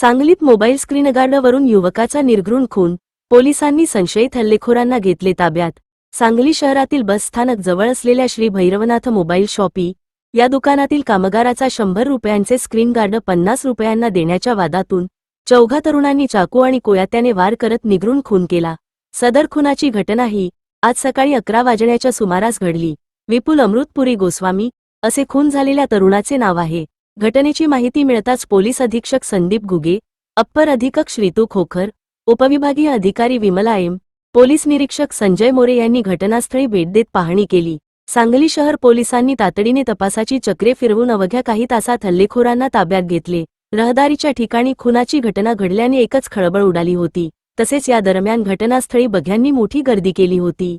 सांगलीत mobile screen गार्डवरून युवकाचा निर्घृण खून पोलिसांनी संशयित हल्लेखोरांना घेतले ताब्यात. सांगली शहरातील बस स्थानक जवळ असलेल्या श्री भैरवनाथ मोबाईल शॉपी या दुकानातील कामगाराचा शंभर रुपयांचे स्क्रीन गार्ड पन्नास रुपयांना देण्याच्या वादातून चौघा तरुणांनी चाकू आणि कोयात्याने वार करत निगरून खून केला. सदर खुनाची घटना ही आज सकाळी अकरा वाजण्याच्या सुमारास घडली. विपुल अमृतपुरी गोस्वामी असे खून झालेल्या तरुणाचे नाव आहे. घटनेची माहिती मिळताच पोलीस अधीक्षक संदीप घुगे अप्पर अधीक्षक श्रीतू खोखर उपविभागीय अधिकारी विमला एम पोलीस निरीक्षक संजय मोरे यांनी घटनास्थळी भेट देत पाहणी केली. सांगली शहर पोलिसांनी तातडीने तपासाची चक्रे फिरवून अवघ्या काही तासात हल्लेखोरांना ताब्यात घेतले. रहदारीच्या ठिकाणी खुनाची घटना घडल्याने एकच खळबळ उडाली होती. तसेच या दरम्यान घटनास्थळी बघ्यांनी मोठी गर्दी केली होती.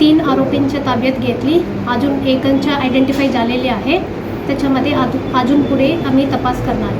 तीन आरोपींच्या ताब्यात घेतली. अजून एकांच्या आयडेंटिफाय झालेले आहे. त्याच्यामध्ये अजून अजून पुढे आम्ही तपास करणार.